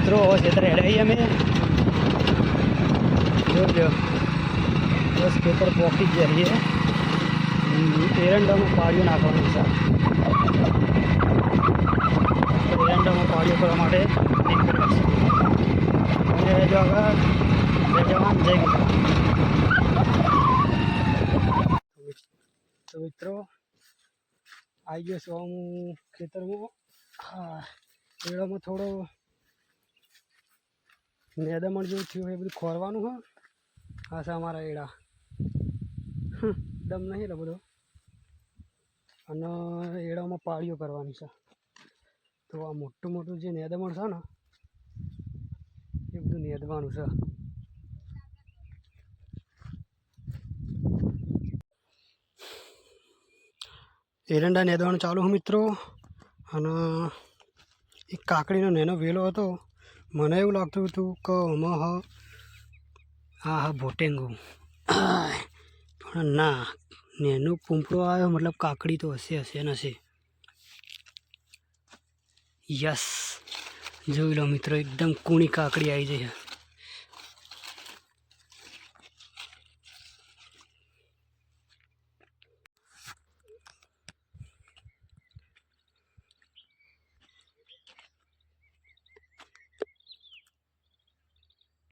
મિત્રો ખેતર હેડાઈ અમે. જોઈ લો બસ ખેતર પોકી જ જઈએ. એરંડામાં પાળીઓ નાખવાનું છે. એરંડામાં પાળીઓ કરવા માટે અને જો આગળ જય જવાન જય કિસાન તો મિત્રો, આવી ગયો છું. હું ખેતરમાં હા એડામાં થોડો મેદામણ જેવું થયું હોય એ બધું ખોરવાનું, હા? હા છે અમારા એડા. દમ નહીં એટલે બધો. અને એડામાં પાળીઓ કરવાની છે. તો આ મોટું મોટું જે નેદમણ છે ને, એ બધું નેદવાનું છે. એરંડા નેદવાનું ચાલુ હું મિત્રો. અને એક કાકડીનો નેનો વેલો હતો. મને એવું લાગતું હતું કે આમાં હ આ હા ભોટેંગું પણ ના, નેનું પૂંપળો આવ્યો, મતલબ કાકડી તો હશે હશે હશે. યસ, જોઈ લો મિત્રો, એકદમ કૂણી કાકડી આવી છે.